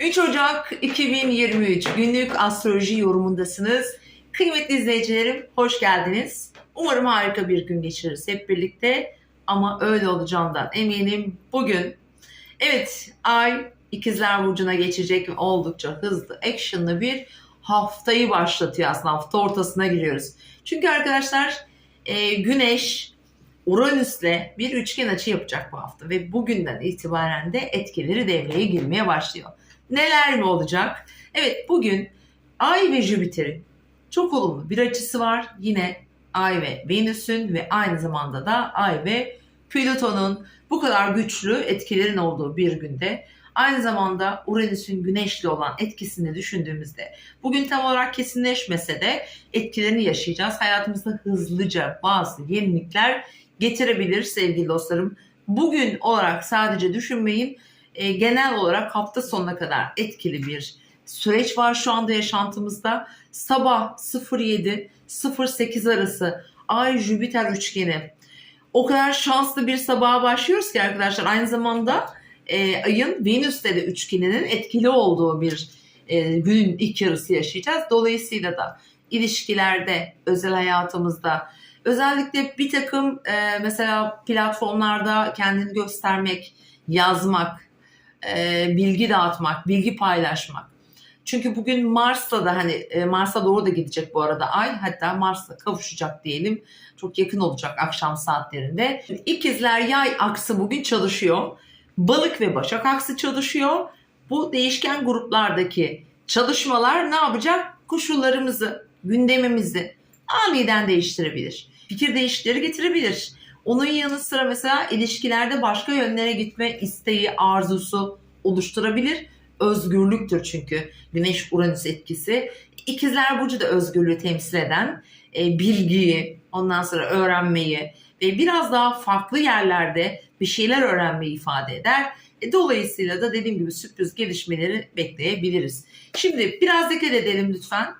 3 Ocak 2023 günlük astroloji yorumundasınız. Kıymetli izleyicilerim hoş geldiniz. Umarım harika bir gün geçiririz hep birlikte ama öyle olacağından eminim bugün. Evet ay ikizler burcuna geçecek oldukça hızlı, actionlı bir haftayı başlatıyor aslında hafta ortasına giriyoruz. Çünkü arkadaşlar e, Güneş Uranüs'le bir üçgen açı yapacak bu hafta ve bugünden itibaren de etkileri devreye girmeye başlıyor. Neler mi olacak? Evet bugün Ay ve Jüpiter'in çok olumlu bir açısı var. Yine Ay ve Venüs'ün ve aynı zamanda da Ay ve Plüton'un bu kadar güçlü etkilerin olduğu bir günde aynı zamanda Uranüs'ün güneşli olan etkisini düşündüğümüzde bugün tam olarak kesinleşmese de etkilerini yaşayacağız. Hayatımızda hızlıca bazı yenilikler getirebilir sevgili dostlarım. Bugün olarak sadece düşünmeyin. E, genel olarak hafta sonuna kadar etkili bir süreç var şu anda yaşantımızda. Sabah 07-08 arası Ay Jüpiter üçgeni. O kadar şanslı bir sabaha başlıyoruz ki arkadaşlar aynı zamanda e, ayın Venüs'te de üçgeninin etkili olduğu bir e, günün ilk yarısı yaşayacağız. Dolayısıyla da ilişkilerde, özel hayatımızda özellikle bir takım e, mesela platformlarda kendini göstermek, yazmak, e, bilgi dağıtmak, bilgi paylaşmak. Çünkü bugün Mars'ta da hani e, Mars'a doğru da gidecek bu arada ay hatta Mars'la kavuşacak diyelim. Çok yakın olacak akşam saatlerinde. İkizler yay aksı bugün çalışıyor. Balık ve Başak aksı çalışıyor. Bu değişken gruplardaki çalışmalar ne yapacak? Koşullarımızı, gündemimizi aniden değiştirebilir. Fikir değişikleri getirebilir. Onun yanı sıra mesela ilişkilerde başka yönlere gitme isteği, arzusu oluşturabilir. Özgürlüktür çünkü Güneş Uranüs etkisi. İkizler Burcu da özgürlüğü temsil eden e, bilgiyi, ondan sonra öğrenmeyi ve biraz daha farklı yerlerde bir şeyler öğrenmeyi ifade eder. E, dolayısıyla da dediğim gibi sürpriz gelişmeleri bekleyebiliriz. Şimdi biraz dikkat edelim lütfen.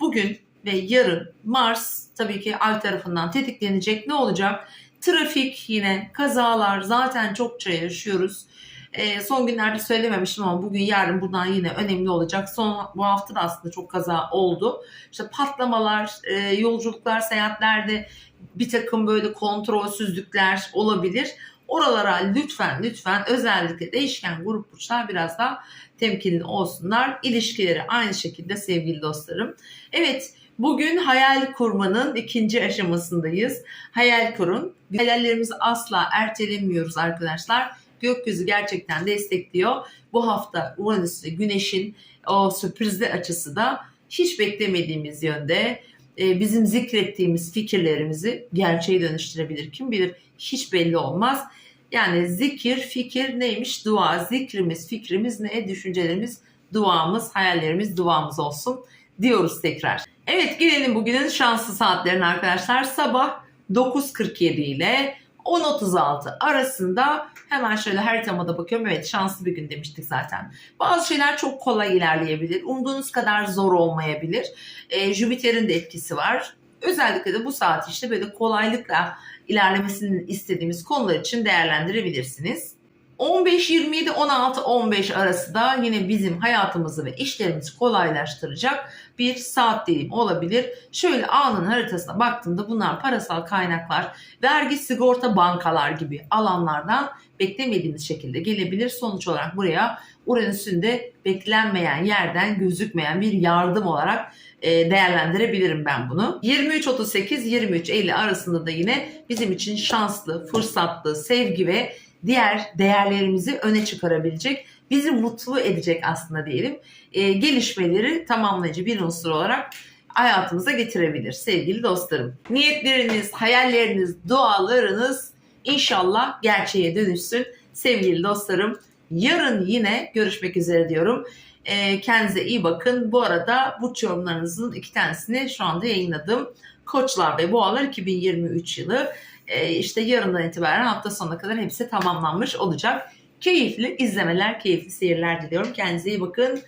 Bugün ve yarın Mars tabii ki ay tarafından tetiklenecek. Ne olacak? Trafik yine kazalar zaten çokça yaşıyoruz. E, son günlerde söylememiştim ama bugün yarın buradan yine önemli olacak. Son bu hafta da aslında çok kaza oldu. İşte patlamalar, e, yolculuklar, seyahatlerde bir takım böyle kontrolsüzlükler olabilir. Oralara lütfen lütfen özellikle değişken grup burçlar biraz daha temkinli olsunlar. İlişkileri aynı şekilde sevgili dostlarım. Evet bugün hayal kurmanın ikinci aşamasındayız. Hayal kurun. Hayallerimizi asla ertelemiyoruz arkadaşlar. Gökyüzü gerçekten destekliyor. Bu hafta Uranüs ve Güneş'in o sürprizli açısı da hiç beklemediğimiz yönde e, bizim zikrettiğimiz fikirlerimizi gerçeğe dönüştürebilir. Kim bilir hiç belli olmaz. Yani zikir, fikir neymiş? Dua. Zikrimiz, fikrimiz ne? Düşüncelerimiz, duamız, hayallerimiz, duamız olsun diyoruz tekrar. Evet gelelim bugünün şanslı saatlerine arkadaşlar. Sabah 9.47 ile 10.36 arasında hemen şöyle haritama da bakıyorum. Evet şanslı bir gün demiştik zaten. Bazı şeyler çok kolay ilerleyebilir. Umduğunuz kadar zor olmayabilir. E, Jüpiter'in de etkisi var. Özellikle de bu saat işte böyle kolaylıkla ilerlemesini istediğimiz konular için değerlendirebilirsiniz. 15-27-16-15 arası da yine bizim hayatımızı ve işlerimizi kolaylaştıracak bir saat dilimi olabilir. Şöyle anın haritasına baktığımda bunlar parasal kaynaklar, vergi, sigorta, bankalar gibi alanlardan beklemediğimiz şekilde gelebilir. Sonuç olarak buraya Uranüs'ün de beklenmeyen yerden gözükmeyen bir yardım olarak e, değerlendirebilirim ben bunu. 23.38-23.50 arasında da yine bizim için şanslı, fırsatlı, sevgi ve diğer değerlerimizi öne çıkarabilecek, bizi mutlu edecek aslında diyelim e, gelişmeleri tamamlayıcı bir unsur olarak hayatımıza getirebilir sevgili dostlarım. Niyetleriniz, hayalleriniz, dualarınız inşallah gerçeğe dönüşsün sevgili dostlarım. Yarın yine görüşmek üzere diyorum. E, kendinize iyi bakın. Bu arada bu yorumlarınızın iki tanesini şu anda yayınladım. Koçlar ve Boğalar 2023 yılı e, işte yarından itibaren hafta sonuna kadar hepsi tamamlanmış olacak. Keyifli izlemeler, keyifli seyirler diliyorum. Kendinize iyi bakın.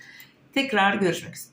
Tekrar görüşmek üzere.